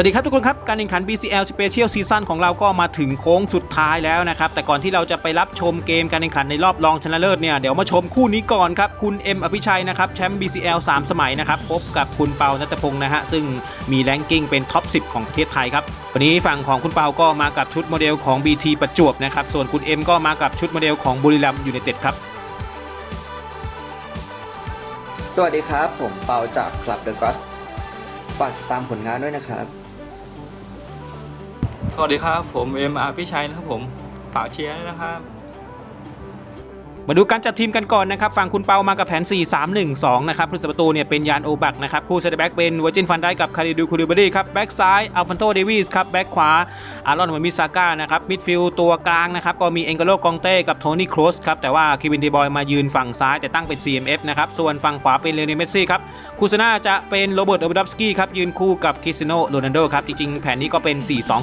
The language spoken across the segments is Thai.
วัสดีครับทุกคนครับ การแข่งขัน BCL Special Season ของเราก็มาถึงโค้งสุดท้ายแล้วนะครับ แต่ก่อนที่เราจะไปรับชมเกมการแข่งขันในรอบรองชนะเลิศเนี่ย เดี๋ยวมาชมคู่นี้ก่อนครับ คุณเอ็มอภิชัยนะครับ แชมป์ BCL 3 สมัยนะครับ พบกับคุณเปานัตพงศ์นะฮะ ซึ่งมีแรงกิ้งเป็นท็อป 10 ของประเทศไทยครับ วันนี้ฝั่งของคุณเปาก็มากับชุดโมเดลของ BT ประจวบนะครับ ส่วนคุณเอ็มก็มากับชุดโมเดลของบุรีรัมย์ยูไนเต็ดครับสวัสดีครับ ผมเปาจากคลับเดอะก็ฝากติดตามผลงานด้วยนะครับ สวัสดีครับ ผมเอ็มอาร์พี่ชัยนะครับผมฝากเชียร์ด้วยนะครับ มาดูการจัดทีมกันก่อนนะครับฝั่งคุณเปามากับแผน 4 3 1 2 นะครับผู้สาประตูเนี่ยเป็นยานโอบักนะครับคู่เซตแบ็กเป็นวอร์จินฟันได้กับคาริดูคูริบารีครับแบ็กซ้ายอัลฟันโตเดวิสครับแบ็กขวาอารอนมามิซาก้านะครับมิดฟิลด์ตัวกลางนะครับก็มีเอ็งโกโลกองเต้กับโทนี่โครสครับแต่ว่าเควินเดบอยมายืนฝั่งซ้ายแต่ตั้งเป็น CMF นะครับส่วนฝั่งขวาเป็นเลเนเมสซี่ครับคูซาน่าจะเป็นโรเบิร์ตโอเบดอฟสกี้ครับยืนคู่กับคริสเตียโนโรนัลโดครับจริงๆแผนนี้ก็เป็น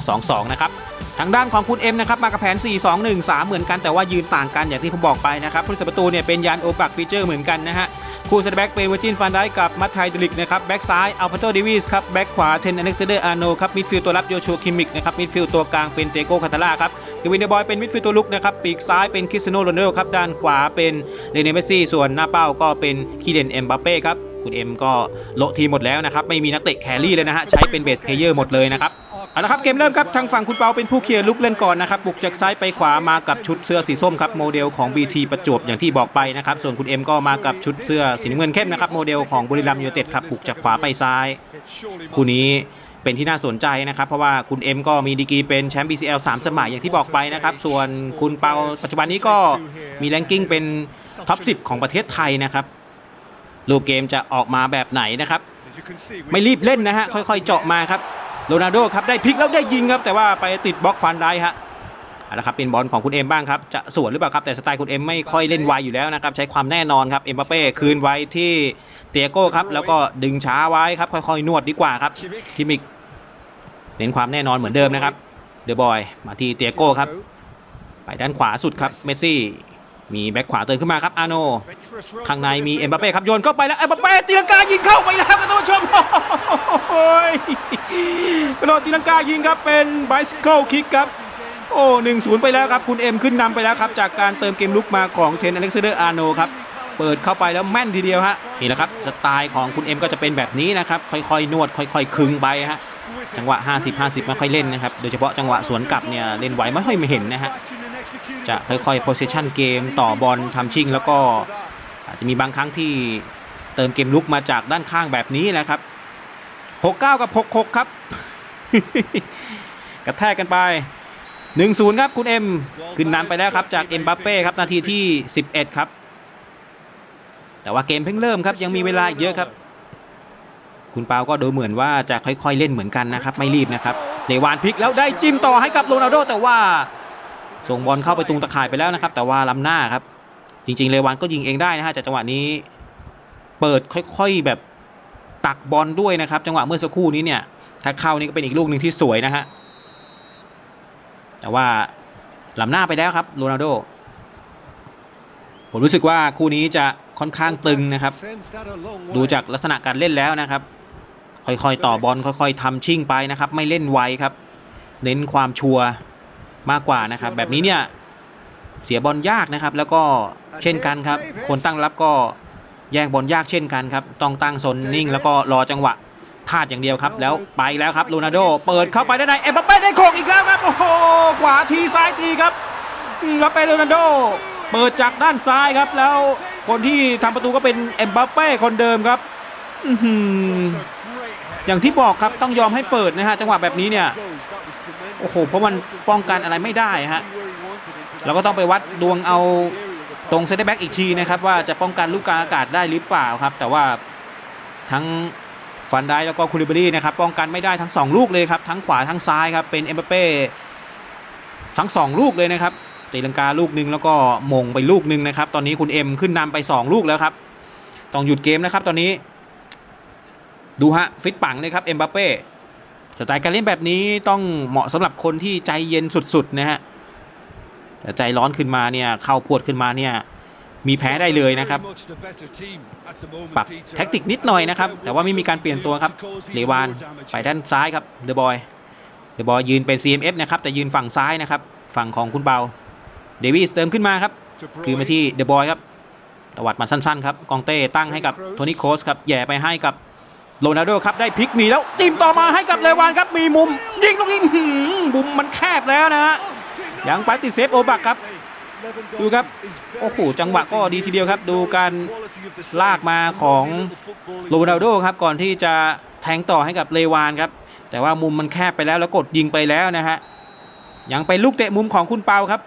4-2-2-2 นะครับทางด้านของคุณเอ็มนะครับมากับแผน 4 2 1 3 เหมือนกันแต่ว่ายืนต่างกันอย่างที่ผมบอกไปนะครับผู้รักษาประตูเนี่ยเป็นยานโอปักฟีเจอร์เหมือนกันนะฮะคู่เซนเตแบ็กเป็นเวอร์จินฟันได้กับมัตไทเดลิกนะครับแบ็กซ้ายอัลฟาโตเดวิสครับแบ็กขวาเทนอเล็กซานเดอร์อาร์โนครับมิดฟิลด์ตัวรับโยชัวคิมิกนะครับมิดฟิลด์ตัวกลางเป็นเตโก้คาตาล่าครับเกวินเดบอยเป็นมิดฟิลด์ตัวลุกนะครับปีกซ้ายเป็นคริสเตียโนโรนัลโดครับด้านขวาเป็นเลเนเมสซี่ส่วนหน้าเป้าก็เป็นคีเดนเอ็มบัปเป้ครับคุณเอ็มก็โละทีหมดแล้วนะครับไม่มีนักเตะแครี่เลยนะฮะใช้เป็นเบสเพลเยอร์หมดเลยนะครับ เอาละครับเกมเริ่มครับทางฝั่งคุณเปาเป็นผู้เคลียร์ลุกเล่นก่อนนะครับบุกจากซ้ายไปขวามากับชุดเสื้อสีส้มครับโมเดลของ BT ประจวบอย่างที่บอกไปนะครับส่วนคุณเอ็มก็มากับชุดเสื้อสีน้ำเงินเข้มนะครับโมเดลของบุรีรัมย์ยูไนเต็ดครับบุกจากขวาไปซ้ายคู่นี้เป็นที่น่าสนใจนะครับเพราะว่าคุณเอ็มก็มีดีกรีเป็นแชมป์ BCL 3 สมัยอย่างที่บอกไปนะครับส่วนคุณเปาปัจจุบันนี้ก็มีแรงกิ้งเป็นท็อป10 ของประเทศไทยนะครับรูปเกมจะออกมาแบบไหนนะครับไม่รีบเล่นนะฮะค่อยๆ เจาะมาครับ โรนัลโดครับได้พลิกแล้วได้ยิงครับแต่ว่าไปติดบล็อกฟันได้ฮะเอาละครับเป็นบอลของคุณเอ็มบ้างครับจะสวนหรือเปล่าครับแต่สไตล์คุณเอ็มไม่ค่อยเล่นไวอยู่แล้วนะครับใช้ความแน่นอนครับเอ็มบัปเป้คืนไว้ที่เตียโก้ครับแล้วก็ดึงช้าไว้ครับค่อยๆ นวดดีกว่าครับคิมิกเน้นความแน่นอนเหมือนเดิมนะครับเดอะบอยมาที่เตียโก้ครับไปด้านขวาสุดครับเมสซี่ มีแบ็คขวาเติมขึ้นมาครับอาโน ข้างในมีเอ็มบัปเป้ครับโยนเข้าไปแล้วเอ็มบัปเป้ตีลังกายิงเข้าไปแล้วครับท่านผู้ชมโอ้ยกระโดดตีลังกายิงครับเป็นไบซิเคิลคิกครับโอ้หนึ่งศูนย์ไปแล้วครับ คุณเอ็มขึ้นนำไปแล้วครับ จากการเติมเกมลุกมาของเทนอเล็กซเดอร์อาโนครับ เปิดเข้าไปแล้วแม่นทีเดียวฮะนี่แหละครับสไตล์ของคุณเอ็มก็จะเป็นแบบนี้นะครับค่อยๆ นวดค่อย ๆ คึงไปฮะจังหวะ 50 50 ไม่ค่อยเล่นนะครับโดยเฉพาะจังหวะสวนกลับเนี่ยเล่นไหวไม่ค่อยไม่เห็นนะฮะ จะค่อยๆ possession เกมต่อบอลทำชิงแล้วก็อาจจะมีบางครั้งที่เติมเกมลุกมาจากด้านข้างแบบนี้แหละครับ 69 กับ 66 ครับ กระแทกกันไป 1-0 ครับคุณเอ็ม ขึ้นนำไปแล้วครับจากเอ็มบัปเป้ครับนาทีที่ 11 ครับ แต่ว่าเกมเพิ่งเริ่มครับยังมีเวลาเยอะครับ คุณเปาก็ดูเหมือนว่าจะค่อยๆเล่นเหมือนกันนะครับ ไม่รีบนะครับเลวานพลิกแล้วได้จิ้มต่อให้กับโรนัลโดแต่ว่า ส่งบอลเข้าไปตรงตะข่ายไปแล้วนะครับ แต่ว่าล้ำหน้าครับ จริง ๆ เลวานก็ยิงเองได้นะฮะจากจังหวะนี้ เปิดค่อยๆแบบตักบอลด้วยนะครับ จังหวะเมื่อสักครู่นี้เนี่ยถ้าเข้านี่ก็เป็นอีกลูกหนึ่งที่สวยนะฮะแต่ว่าล้ำหน้าไปแล้วครับโรนัลโดผมรู้สึกว่าคู่นี้จะค่อนข้างตึงนะครับ ดูจากลักษณะการเล่นแล้วนะครับ ค่อยๆต่อบอลค่อย ๆทำชิ่งไปนะครับ ไม่เล่นไวครับ เน้นความชัวร์ มากกว่านะครับ แบบนี้เนี่ยเสียบอลยากนะครับ แล้วก็เช่นกันครับ คนตั้งรับก็แย่งบอลยากเช่นกันครับ ต้องตั้งโซนนิ่ง แล้วก็รอจังหวะพลาดอย่างเดียวครับ แล้วไปแล้วครับโรนัลโด เปิดเข้าไปด้านในเอ็มบัปเป้ได้โขกอีกแล้วครับ โอ้โห ขวาทีซ้ายทีครับอืมแล้วเป็นโรนัลโด เปิดจากด้านซ้ายครับ แล้วคนที่ทำประตูก็เป็นเอ็มบัปเป้คนเดิมครับ อย่างที่บอกครับต้องยอมให้เปิดนะฮะจังหวะแบบนี้เนี่ยโอ้โหเพราะมันป้องกันอะไรไม่ได้ฮะเราก็ต้องไปวัดดวงเอาตรงเซนเตอร์แบ็กอีกทีนะครับว่าจะป้องกันลูกกลางอากาศได้หรือเปล่าครับ แต่ว่าทั้งฟันได้แล้วก็คูลิบรี่นะครับป้องกันไม่ได้ทั้ง 2 ลูกเลยครับทั้งขวาทั้งซ้ายครับเป็นเอ็มบัปเป้ทั้ง 2 ลูกเลยนะครับตีลังกาลูกหนึ่งแล้วก็มงไปลูกหนึ่งนะครับตอนนี้คุณเอ็มขึ้นนำไป 2 ลูกแล้วครับต้องหยุดเกมนะครับตอนนี้ ดูฮะ ฟิตปังเลยครับเอ็มบัปเป้สไตล์การเล่นแบบนี้ต้องเหมาะสำหรับคนที่ใจเย็นสุดๆนะฮะแต่ใจร้อนขึ้นมาเนี่ยเข้าพวดขึ้นมาเนี่ยมีแพ้ได้เลยนะครับ ปรับแท็กติกนิดหน่อยนะครับ แต่ว่าไม่มีการเปลี่ยนตัวครับเลวานไปด้านซ้ายครับเดอะบอยเดอะบอยยืนเป็น CMF นะครับ แต่ยืนฝั่งซ้ายนะครับ ฝั่งของคุณเปาเดวิสเติมขึ้นมาครับ คือมาที่เดอะบอยครับตวัดมาสั้นๆครับ กองเต้ตั้งให้กับโทนี่โคสครับแย่ไปให้กับ โรนัลโดครับได้พลิกหนีแล้วจิ้มต่อมาให้กับเลวานครับมีมุม ยิงตรงนี้อื้อหือมุมมันแคบแล้วนะฮะยังไปติดเซฟโอบักครับ ดูครับ โอ้โหจังหวะก็ดีทีเดียวครับ ดูการลากมาของโรนัลโดครับก่อนที่จะแทงต่อให้กับเลวานครับ แต่ว่ามุมมันแคบไปแล้วแล้วกดยิงไปแล้วนะฮะยังเป็นลูกเตะมุมของคุณเปาครับ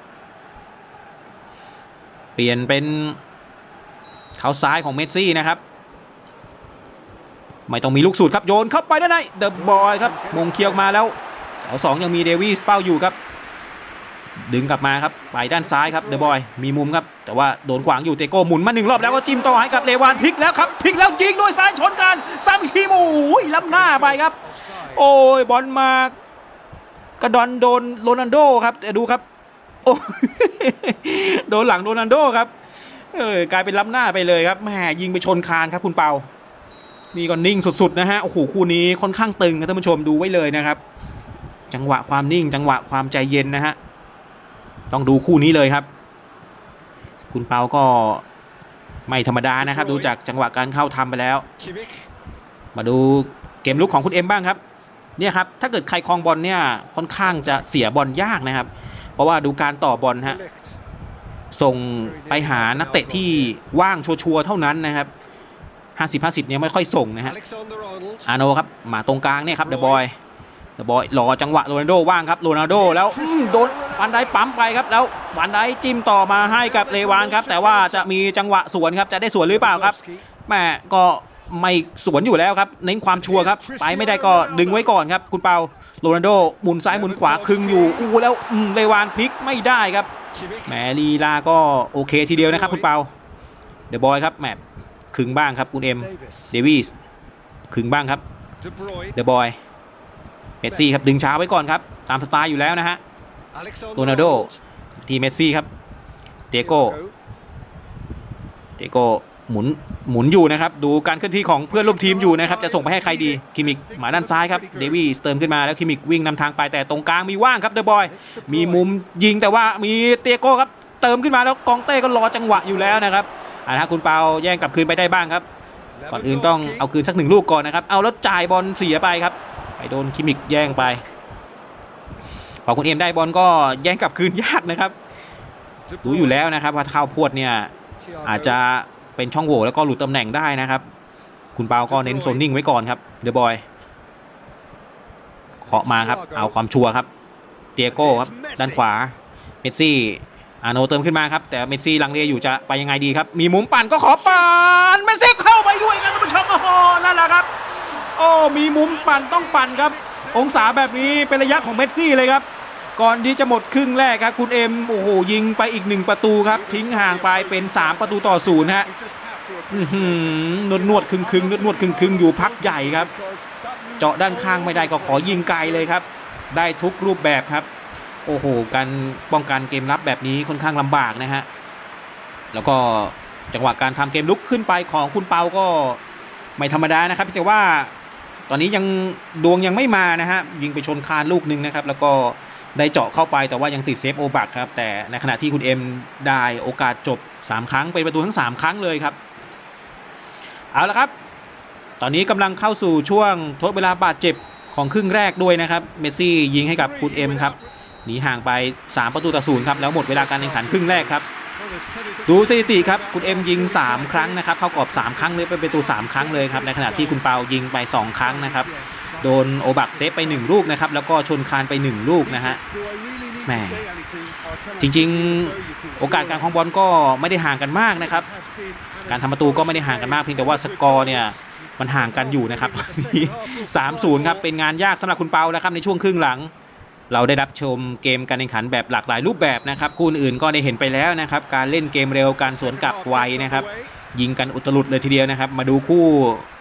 เปลี่ยนเป็นเขาซ้ายของเมสซี่นะครับ ไม่ต้องมีลูกสูตรครับโยนเข้าไปด้านในเดอะบอยครับมงเคียวมาแล้วแถวสองยังมีเดวิสเป้าอยู่ครับ ดึงกลับมาครับไปด้านซ้ายครับเดอะบอยมีมุมครับ แต่ว่าโดนขวางอยู่เตโก้หมุนมาหนึ่งรอบแล้วก็จิ้มต่อให้กับเลวานพลิกแล้วครับพลิกแล้วยิงด้วยซ้ายชนกันซ้ำอีกทีโอ้ยล้ำหน้าไปครับ โอ้ยบอลมากระดอนโดนโรนัลโดครับเดี๋ยวดูครับ โอ้โดนหลังโรนัลโดครับเออกลายเป็นล้ำหน้าไปเลยครับแหมยิงไปชนคานครับคุณเปา นี่ก็นิ่งสุดๆนะฮะ โอ้โห คู่นี้ค่อนข้างตึงนะท่านผู้ชมดูไว้เลยนะครับ จังหวะความนิ่ง จังหวะความใจเย็นนะฮะ ต้องดูคู่นี้เลยครับ คุณเปาก็ไม่ธรรมดานะครับ ดูจากจังหวะการเข้าทำไปแล้ว มาดูเกมลุกของคุณเอ็มบ้างครับ เนี่ยครับ ถ้าเกิดใครครองบอลเนี่ยค่อนข้างจะเสียบอลยากนะครับ เพราะว่าดูการต่อบอลฮะ ส่งไปหานักเตะที่ว่างชัวร์ๆเท่านั้นนะครับ 50 50เนี่ยไม่ค่อยส่งนะฮะอาโนครับมาตรงกลางเนี่ยครับเดอะบอยเดอะบอยรอจังหวะโรนัลโดว่างครับโรนัลโดแล้วอืมโดนฟันได้ปั๊มไปครับแล้วฟันได้จิ้มต่อมาให้กับเลวานครับแต่ว่าจะมีจังหวะสวนครับจะได้สวนหรือเปล่าครับแหม่ก็ไม่สวนอยู่แล้วครับเน้นความชัวร์ครับไปไม่ได้ก็ดึงไว้ก่อนครับ คุณเปาโรนัลโดหมุนซ้ายหมุนขวาคึงอยู่อู้แล้วอืมเลวานพลิกไม่ได้ครับแหมลีลาก็โอเคทีเดียวนะครับคุณเปาเดอะบอยครับแหม คึงบ้างครับคุณเอ็มเดวิสคึงบ้างครับเดอะบอยเมสซี่ครับดึงช้าไว้ก่อนครับ ตามสไตล์อยู่แล้วนะฮะโรนัลโดทีเมสซี่ครับเดโก้เดโก้หมุนหมุนอยู่นะครับ ดูการเคลื่อนที่ของเพื่อนร่วมทีมอยู่นะครับ จะส่งไปให้ใครดีคิมิกหมาด้านซ้ายครับเดวี่เติมขึ้นมาแล้วคิมิกวิ่งนำทางไปแต่ตรงกลางมีว่างครับเดอะบอยมีมุมยิงแต่ว่ามีเตียโก้ครับเติมขึ้นมาแล้วกองเต้ก็รอจังหวะอยู่แล้วนะครับ อ่าถ้าคุณเปาแย่งกลับคืนไปได้บ้างครับ ก่อนอื่นต้องเอาคืนสักหนึ่งลูกก่อนนะครับ เอาแล้วจ่ายบอลเสียไปครับ ไปโดนคิมิกแย่งไป พอคุณเอ็มได้บอลก็แย่งกลับคืนยากนะครับรู้อยู่แล้วนะครับว่าเท้าพวดเนี่ยอาจจะเป็นช่องโหว่แล้วก็หลุดตำแหน่งได้นะครับ คุณเปาก็เน้นโซนนิ่งไว้ก่อนครับเดอะบอยเคาะมาครับ เอาความชัวร์ครับเตียโก้ครับด้านขวาเมสซี่ อาโนเติมขึ้นมาครับ แต่เมสซี่ลังเลอยู่จะไปยังไงดีครับ มีมุมปั่นก็ขอปั่นเมสซี่เข้าไปด้วยครับท่านผู้ชมโอ้โหนั่นแหละครับ โอ้มีมุมปั่นต้องปั่นครับ องศาแบบนี้เป็นระยะของเมสซี่เลยครับ ก่อนที่จะหมดครึ่งแรกครับ คุณเอ็มโอ้โหยิงไปอีกหนึ่งประตูครับ ทิ้งห่างไปเป็น 3 ประตูต่อศูนย์ฮะนวดนวดๆคึงคึงนวดนวดๆคึงคึงอยู่พักใหญ่ครับ เจาะด้านข้างไม่ได้ก็ขอยิงไกลเลยครับ ได้ทุกรูปแบบครับ โอ้โห การป้องกันเกมรับแบบนี้ค่อนข้างลำบากนะฮะ แล้วก็จังหวะการทำเกมลุกขึ้นไปของคุณเปาก็ไม่ธรรมดานะครับแต่ว่าตอนนี้ยังดวงยังไม่มานะฮะ ยิงไปชนคานลูกหนึ่งนะครับ แล้วก็ได้เจาะเข้าไปแต่ว่ายังติดเซฟโอบักครับ แต่ในขณะที่คุณเอ็มได้โอกาสจบ 3 ครั้งเป็นประตูทั้ง 3 ครั้งเลยครับ เอาละครับ ตอนนี้กำลังเข้าสู่ช่วงทดเวลาบาดเจ็บของครึ่งแรกด้วยนะครับ เมสซี่ยิงให้กับคุณเอ็มครับ หนีห่างไป 3 ประตูต่อศูนย์ครับแล้วหมดเวลาการแข่งขันครึ่งแรกครับดูสถิติครับคุณเอ็มยิง 3 ครั้งนะครับเข้ากรอบ 3 ครั้งเลยเป็นประตู 3 ครั้งเลยครับในขณะที่คุณเปายิงไป 2 ครั้งนะครับโดนโอบักเซฟไป 1 ลูกนะครับแล้วก็ชนคานไป 1 ลูกนะฮะแหม่จริงๆ โอกาสการคองบอลก็ไม่ได้ห่างกันมากนะครับ การทำประตูก็ไม่ได้ห่างกันมากเพียงแต่ว่าสกอร์เนี่ยมันห่างกันอยู่นะครับสามศูนย์ครับเป็นงานยากสำหรับคุณเปานะครับในช่วงครึ่งหลัง เราได้รับชมเกมการแข่งขันแบบหลากหลายรูปแบบนะครับคู่อื่นก็ได้เห็นไปแล้วนะครับ การเล่นเกมเร็วการสวนกลับไวนะครับ ยิงกันอุตลุดเลยทีเดียวนะครับ มาดูคู่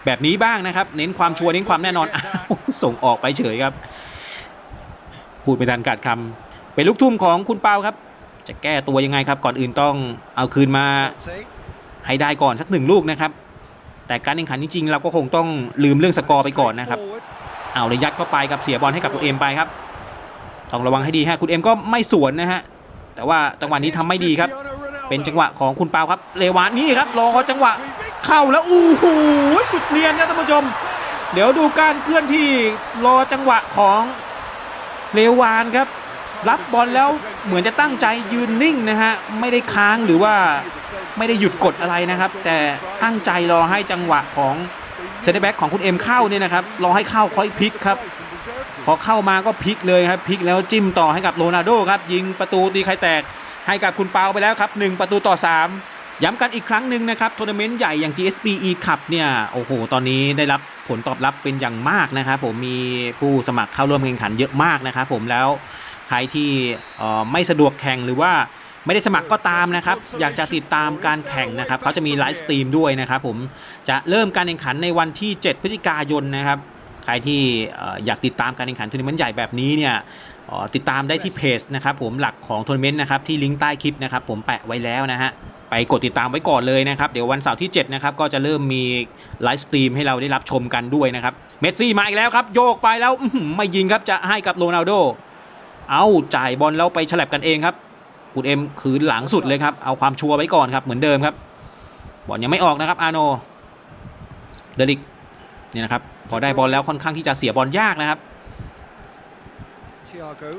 แบบนี้บ้างนะครับ เน้นความชัวร์เน้นความแน่นอนอ้าวส่งออกไปเฉยครับ พูดไม่ทันขาดคำเป็นลูกทุ่มของคุณเปาครับ จะแก้ตัวยังไงครับ ก่อนอื่นต้องเอาคืนมาให้ได้ก่อนสักหนึ่งลูกนะครับ แต่การแข่งขันจริงๆเราก็คงต้องลืมเรื่องสกอร์ไปก่อนนะครับ เอาเลยยัดเข้าไปกับเสียบอลให้กับตัวเอ็มไปครับ ต้องระวังให้ดีฮะคุณเอ็มก็ไม่สวนนะฮะแต่ว่าจังหวะนี้ทำไม่ดีครับ เป็นจังหวะของคุณเปาครับเลวานนี่ครับรอจังหวะเข้าแล้วอู้หูสุดเนียนครับท่านผู้ชม เดี๋ยวดูการเคลื่อนที่รอจังหวะของเลวานครับ รับบอลแล้วเหมือนจะตั้งใจยืนนิ่งนะฮะไม่ได้ค้างหรือว่าไม่ได้หยุดกดอะไรนะครับ แต่ตั้งใจรอให้จังหวะของ นเตอร์แบ็กของคุณเอ็มเข้าเนี่ยนะครับรอให้เข้าค่อยพลิกครับ พอเข้ามาก็พลิกเลยครับพลิกแล้วจิ้มต่อให้กับโรนัลโดครับยิงประตูตีใครแตกให้กับคุณเปาไปแล้วครับ 1 ประตูต่อ 3 ย้ำกันอีกครั้งหนึ่งนะครับทัวร์นาเมนต์ใหญ่อย่าง GSP E Cup เนี่ยโอ้โห ตอนนี้ได้รับผลตอบรับเป็นอย่างมากนะครับผมมีผู้สมัครเข้าร่วมแข่งขันเยอะมากนะครับผมแล้วใครที่ไม่สะดวกแข่งหรือว่า ไม่ได้สมัครก็ตามนะครับ อยากจะติดตามการแข่งนะครับเขาจะมีไลฟ์สตรีมด้วยนะครับผมจะเริ่มการแข่งขันในวันที่ 7 พฤศจิกายนนะครับใครที่อยากติดตามการแข่งขันทัวร์นาเมนต์ใหญ่แบบนี้เนี่ยติดตามได้ที่เพจนะครับผมหลักของทัวร์นาเมนต์นะครับที่ลิงก์ใต้คลิปนะครับผมแปะไว้แล้วนะฮะไปกดติดตามไว้ก่อนเลยนะครับ เดี๋ยววันเสาร์ที่ 7 นะครับ ก็จะเริ่มมีไลฟ์สตรีมให้เราได้รับชมกันด้วยนะครับ เมสซี่มาอีกแล้วครับ โยกไปแล้วไม่ยิงครับจะให้กับโรนัลโด เอาจ่ายบอลแล้วไปฉลับกันเองครับ คุณเอ็มคืนหลังสุดเลยครับ เอาความชัวร์ไว้ก่อนครับ เหมือนเดิมครับ บอลยังไม่ออกนะครับอาโน เดลิก เนี่ยนะครับ พอได้บอลแล้วค่อนข้างที่จะเสียบอลยากนะครับ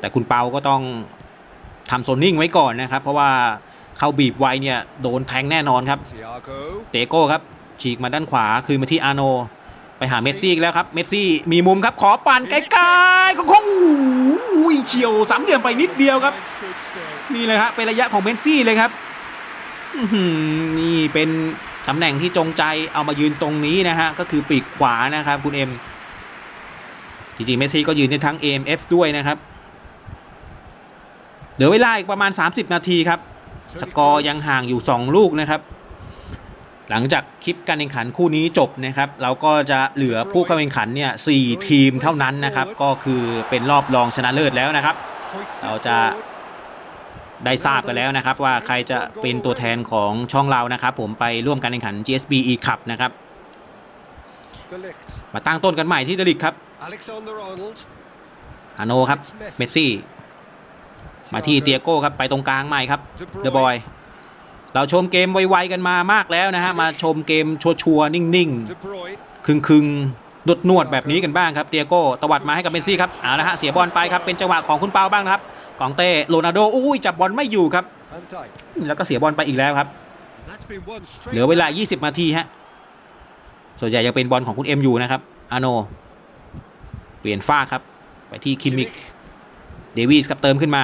แต่คุณเปาก็ต้องทำโซนนิ่งไว้ก่อนนะครับ เพราะว่าเข้าบีบไวเนี่ยโดนแทงแน่นอนครับ เตโก้ครับ ฉีกมาด้านขวา คืนมาที่อาโน ไปหาเมสซี่อีกแล้วครับ เมสซี่มีมุมครับ ขอปั่นไกลๆก็คงอุ้ยเฉียวสามเหลี่ยมไปนิดเดียวครับ นี่เลยครับเป็นระยะของเมสซี่เลยครับนี่เป็นตำแหน่งที่จงใจเอามายืนตรงนี้นะฮะ ก็คือปีกขวานะครับคุณเอ็ม จริงๆ เมสซี่ก็ยืนในทั้ง AMF ด้วยนะครับ เหลือเวลาอีกประมาณ 30 นาทีครับ สกอร์ยังห่างอยู่ 2 ลูกนะครับ หลังจากคลิปการแข่งขันคู่นี้จบนะครับเราก็จะเหลือผู้เข้าแข่งขันเนี่ย4ทีมเท่านั้นนะครับ ก็คือเป็นรอบรองชนะเลิศแล้วนะครับ เราจะได้ทราบกันแล้วนะครับ ว่าใครจะเป็นตัวแทนของช่องเรานะครับ ผมไปร่วมการแข่งขัน GSB E Cup นะครับมาตั้งต้นกันใหม่ที่เดลิกครับอาโนครับเมสซี่ มาที่เตียโก้ครับไปตรงกลางใหม่ครับเดอะบอย เราชมเกมไวๆกันมามากแล้วนะฮะ มาชมเกมชัวร์ๆนิ่งๆ คึงๆนวดนวดๆแบบนี้กันบ้างครับเตียโก้ตวัดมาให้กับเมสซี่ครับเอาละฮะเสียบอลไปครับเป็นจังหวะของคุณเปาบ้างนะครับกองเต้โรนัลโดอุ้ยจับบอลไม่อยู่ครับ แล้วก็เสียบอลไปอีกแล้วครับ เหลือเวลา 20 นาทีฮะส่วนใหญ่ยังเป็นบอลของคุณเอ็มอยู่นะครับอาโน เปลี่ยนฝ้ากครับ ไปที่คิมมิกเดวิสครับเติมขึ้นมา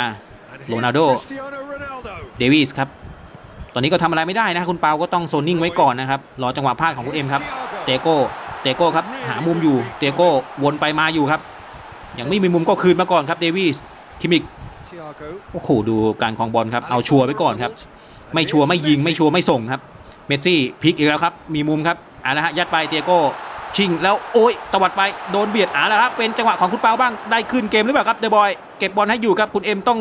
โรนัลโดเดวิสครับ ตอนนี้ก็ทำอะไรไม่ได้นะคุณเปาก็ต้องโซนนิ่งไว้ก่อนนะครับรอจังหวะพลาดของคุณเอ็มครับเตโก้เตโก้ครับหามุมอยู่เตโก้วนไปมาอยู่ครับยังไม่มีมุมก็คืนมาก่อนครับเดวิสคิมิกโอ้โหดูการคลองบอลครับเอาชัวร์ไว้ก่อนครับ ไม่ชัวร์ไม่ยิงไม่ชัวร์ไม่ส่งครับเมสซี่พลิกอีกแล้วครับมีมุมครับอ่านะฮะยัดไปเตโก้ชิงแล้วโอ้ยตวัดไปโดนเบียดอ่าแล้วครับเป็นจังหวะของคุณเปาบ้างได้ขึ้นเกมหรือเปล่าครับเดบอยเก็บบอลให้อยู่ครับคุณเอ็มต้อง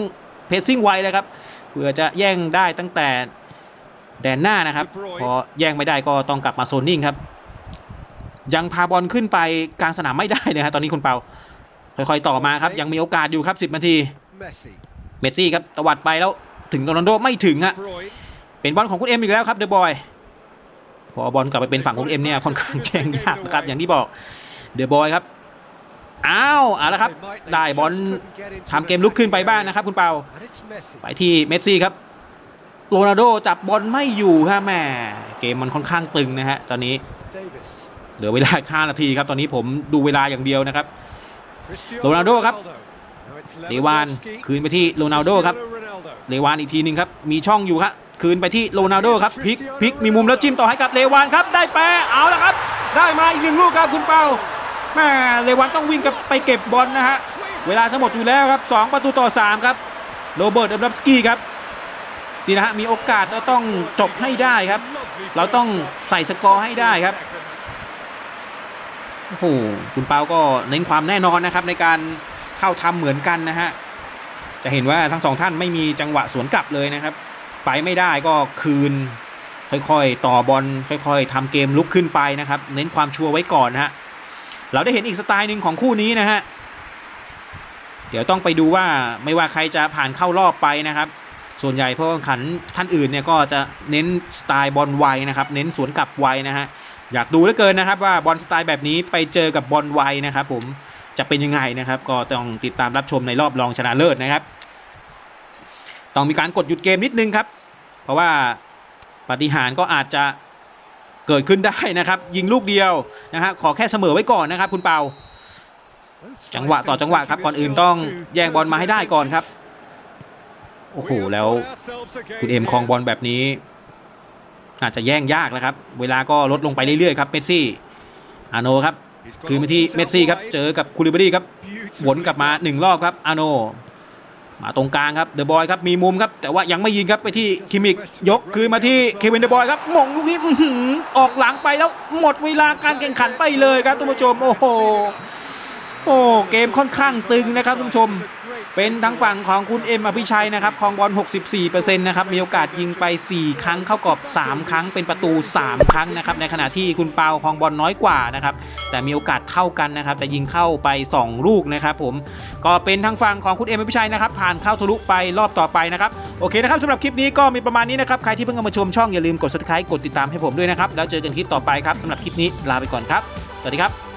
เพสซิ่งไวเลยครับเพื่อจะแย่งได้ตั้งแต่ แดนหน้านะครับ พอแย่งไม่ได้ก็ต้องกลับมาโซนนิ่งครับ ยังพาบอลขึ้นไปกลางสนามไม่ได้นะครับตอนนี้คุณเปาค่อยๆต่อมาครับ ยังมีโอกาสอยู่ครับ 10นาที เมสซี่ครับตวัดไปแล้วถึงโรนัลโดไม่ถึงฮะเป็นบอลของคุณเอ็มอีกแล้วครับเดอะบอยพอบอลกลับไปเป็นฝั่งของคุณเอ็มเนี่ยค่อนข้างแย่งยากนะครับอย่างที่บอกเดอะบอยครับอ้าวเอาละครับ ได้บอลทำเกมลุกขึ้นไปบ้างนะครับ คุณเปาไปที่เมสซี่ครับ โรนัลโดจับบอลไม่อยู่ฮะแหม่เกมมันค่อนข้างตึงนะฮะตอนนี้เหลือเวลา5นาทีครับตอนนี้ผมดูเวลาอย่างเดียวนะครับโรนัลโดครับเดวานคืนไปที่โรนัลโดครับเลวานอีกทีหนึ่งครับมีช่องอยู่ครับคืนไปที่โรนัลโดครับพลิกพลิกมีมุมแล้วจิ้มต่อให้กับเลวานครับได้แปรเอาละครับ ได้มาอีกหนึ่งลูกครับคุณเปาแม่เลวานต้องวิ่งกับไปเก็บบอลนะฮะเวลาทั้งหมดอยู่แล้วครับ 2 ประตูต่อ 3 ครับโรเบิร์ตเดมรับสกี้ครับ นี่นะฮะมีโอกาสเราต้องจบให้ได้ครับ เราต้องใส่สกอร์ให้ได้ครับโอ้โหคุณเปาก็เน้นความแน่นอนนะครับ ในการเข้าทำเหมือนกันนะฮะจะเห็นว่าทั้งสองท่านไม่มีจังหวะสวนกลับเลยนะครับ ไปไม่ได้ก็คืน ค่อยๆ ต่อบอลค่อย ๆทำเกมลุกขึ้นไปนะครับ เน้นความชัวร์ไว้ก่อนนะฮะเราได้เห็นอีกสไตล์หนึ่งของคู่นี้นะฮะเดี๋ยวต้องไปดูว่าไม่ว่าใครจะผ่านเข้ารอบไปนะครับ ส่วนใหญ่เพราะว่าขันท่านอื่นเนี่ยก็จะเน้นสไตล์บอลไวนะครับ เน้นสวนกลับไวนะฮะ อยากดูเหลือเกินนะครับว่าบอลสไตล์แบบนี้ไปเจอกับบอลไวนะครับผมจะเป็นยังไงนะครับ ก็ต้องติดตามรับชมในรอบรองชนะเลิศนะครับ ต้องมีการกดหยุดเกมนิดนึงครับ เพราะว่าปฏิหารก็อาจจะเกิดขึ้นได้นะครับ ยิงลูกเดียวนะฮะขอแค่เสมอไว้ก่อนนะครับ คุณเปา จังหวะต่อจังหวะครับก่อนอื่นต้องแย่งบอลมาให้ได้ก่อนครับ โอ้โหแล้วคุณเอ็มครองบอลแบบนี้ อาจจะแย่งยากแล้วครับ เวลาก็ลดลงไปเรื่อยๆครับเมสซี่อาโนครับคืนมาที่เมสซี่ครับเจอกับคูลิบารีครับวนกลับมาหนึ่งรอบครับอาโนมาตรงกลางครับเดอะบอยครับมีมุมครับแต่ว่ายังไม่ยิงครับไปที่คิมิกยกคืนมาที่เควินเดอะบอยครับหม่งลูกนี้ออหือออกหลังไปแล้วหมดเวลาการแข่งขันไปเลยครับท่านผู้ชมโอ้โหโอ้เกมค่อนข้างตึงนะครับท่านผู้ชม เป็นทางฝั่งของคุณเอ็มอภิชัยนะครับคองบอล 64%นะครับมีโอกาสยิงไป 4 ครั้งเข้ากรอบ 3 ครั้งเป็นประตู 3 ครั้งนะครับในขณะที่คุณเปาคองบอลน้อยกว่านะครับแต่มีโอกาสเท่ากันนะครับแต่ยิงเข้าไป 2 ลูกนะครับผมก็เป็นทางฝั่งของคุณเอ็มอภิชัยนะครับผ่านเข้าทะลุไปรอบต่อไปนะครับโอเคนะครับสำหรับคลิปนี้ก็มีประมาณนี้นะครับใครที่เพิ่งเข้ามาชมช่องอย่าลืมกด subscribe กดติดตามให้ผมด้วยนะครับแล้วเจอกันคลิปต่อไปครับสำหรับคลิปนี้ลาไปก่อนครับสวัสดีครับ